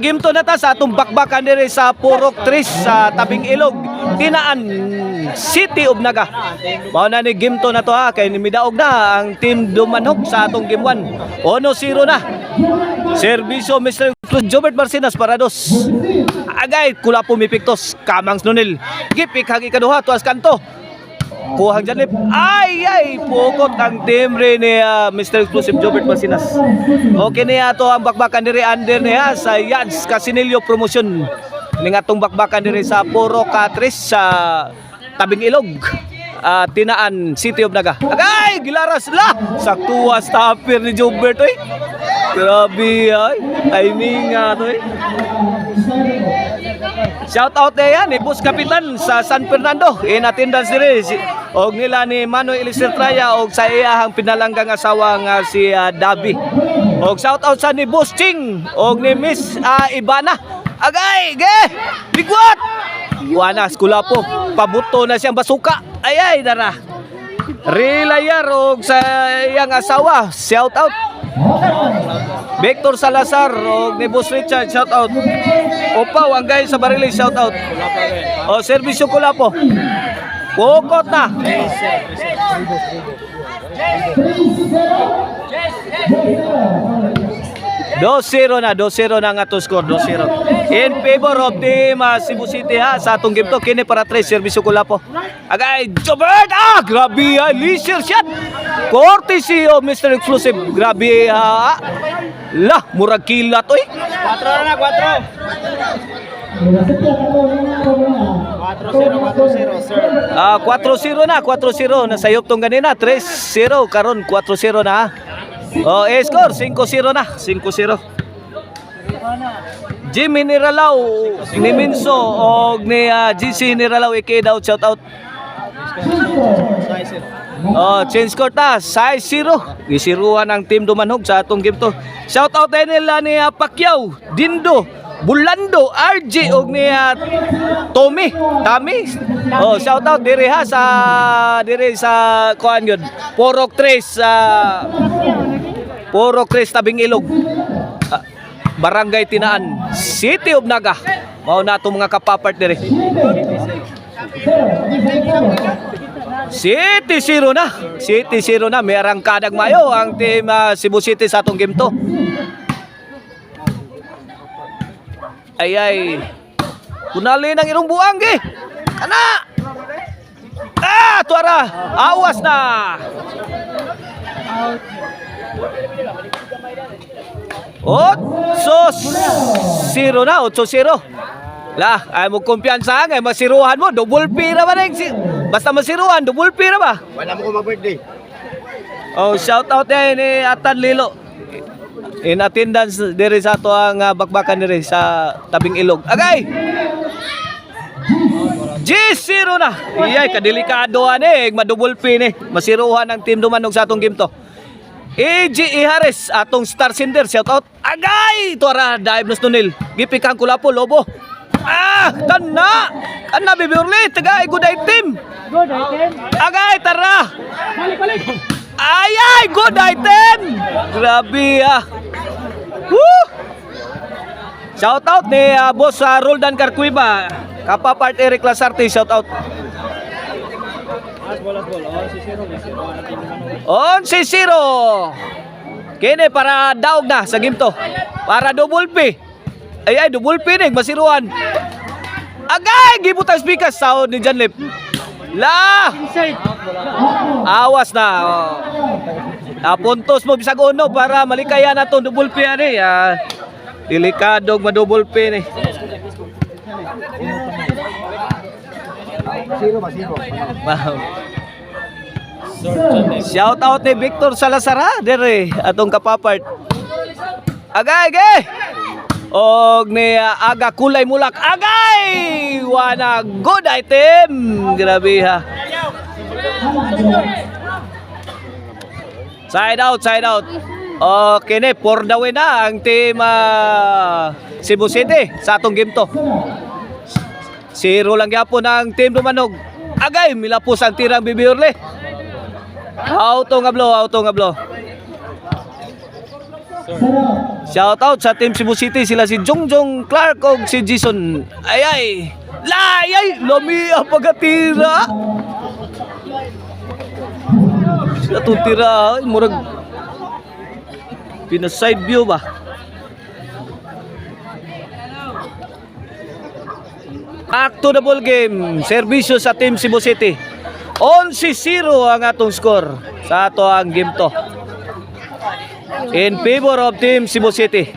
Game to na ta sa atong bakbakan diri sa Purok 3 sa tabing ilog. Tinaan City of Naga. Mao na ni game to na to ha kay nimidaog na ang team Dumanhog sa atong game 1. 1-0 na. Servisyo Mr. Jobert Marcinas para dos. Agay kula pumipiktos Kamangs Nunil. Gipik hagi kaduha tuas kanto. Kuhang janip. Ay, ay, pukot ang timbre ni ah, Mr. Exclusive Jobert Marcinas. Okay niya to ang bakbakan diri under niya sa Yads Casinillo Promotion. Ning atong bakbakan diri sa Puro Katris sa Tabing Ilog. Ah, Tinaan City of Naga. Agay, gilaras la. Sa tuwa stopper ni Jobert oy. Grabe ay. Timing nga to eh. Shout out na yan, ni Boss Kapitan sa San Fernando. In attendance diri si og nila ni Manuel Elisertraya og sa iyahang pinalanggang asawa nga si ah, Dabi. Og shout out sa ni Boss Ching og ni Miss ah, Ibana. Agay, ge! Bigwat! Iwana, skula po. Pabuto na siyang basuka. Ay ay, dara. Relayar og sa iyang asawa. Shout out. Victor Salazar og ni Boss Richard, shout out. Opaw, ang guys sa Barili, shout out. O, servisyo ko po. Bukot na. Dos zero na, dos zero na nga to score, dos zero. In favor of team uh, Cebu City ha, sa atong game to, kini para tres, servisyo ko po. Agay, Jobert, ah, grabe ha, leisure shot. Courtesy of Mr. Exclusive, grabe ha. Lah, murag kilat, oy. 4 na, 4. 4-0, 4-0, sir. Ah, 4-0 na, 4-0 na sayop tong ganina, 3-0 karon 4-0 na. Oh, eh score 5-0 na, 5-0. Jimmy Niralaw ni Minso og ni ah, GC Niralaw iki daw shout out. Oh, change court na, size 0. Gisiruan ang team Dumanhog sa atong game to. Shout out din nila ni ah, Pacquiao, Dindo, Bulando, RJ og ni ah, Tommy, Tommy. Oh, shout out diri ha sa diri sa kuan yun. Porok 3 sa Porok 3 tabing ilog. Ah, Barangay Tinaan, City of Naga. Mao na mga kapapart diri. City zero na. City zero na. May arangkadag mayo ang team ah, Cebu City sa atong game to. Ay ay. Kunali ng irong buang gi. Ana. Ah, tuara. Awas na. Otso zero na, otso zero. Lah, ay mo kumpiyansa nga masiruhan mo, double P na ba na yung Basta masiruhan, double P na ba? Wala mo ko mag-birthday. Oh, shout out yan ni Atan Lilo. In attendance diri sa ato ang ah, bakbakan diri sa tabing ilog. Agay! G0 na. Iyay kadelikado ani, madouble P ni. Masiruhan ang team dumanog sa atong game to. AG Ihares atong star sender shout out. Agay! Tuara dive nos nunil. Gipikang kulapo lobo. Ah, kana. Kana bibirli, tagay good item. Good item. Agay tara. Balik, balik. Ay, ay, good item! Grabe ah. Woo! Shout out ni ah, boss sa Roldan Carcuiba. Kapapart Eric Lasarte, shout out. Oh, si Zero. 1-0. Kini para daog na sa game to. Para double P. Ay ay, double P ni, masiruan. Agay! Gibutang speaker sound ni John Lip. La! Awas na. Oh. Ah, puntos mo bisag uno para malikaya na to double P ani. Ah, delikado ma-double P ni. Zero ba, zero? Wow. Shout out ni Victor Salazar ha, dire atong kapapart. Agay, agay! Og ni Aga Kulay Mulak. Agay! Wana good item. Grabe ha. Side out, side out. Okay ne, for the win na ang team ah, Cebu City sa atong game to. Zero lang yapon ang team Dumanog. Agay, milapos ang tirang bibiurle. Auto nga blo, auto nga blo. Shout out sa Team Cebu City sila si Jongjong Clark o si Jason. Ay ay. Lay ay lami pagatira. Sila to tira ay murag pina side view ba? Back to the ball game. Serbisyo sa Team Cebu City. 11-0 ang atong score sa ato ang game to. In favor of Team Cebu City.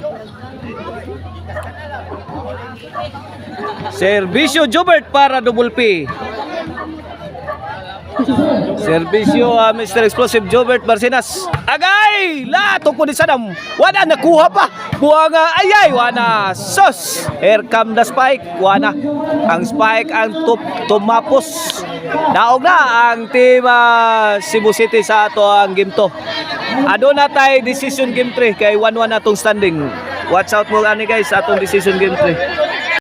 Servisyo Jobert para double P. Servisyo ah, Mr. Explosive Jobert Barcenas. Agay! Lato po ni Sadam. Wala nakuha pa. Buanga ayay. Wana. Sus. Here come the spike. Wana. Ang spike ang tup tumapos. Daog na ang team ah, Cebu City sa ato ang game to. Ado na tayo decision game 3 kay 1-1 atong standing. Watch out mo ani guys atong decision game 3.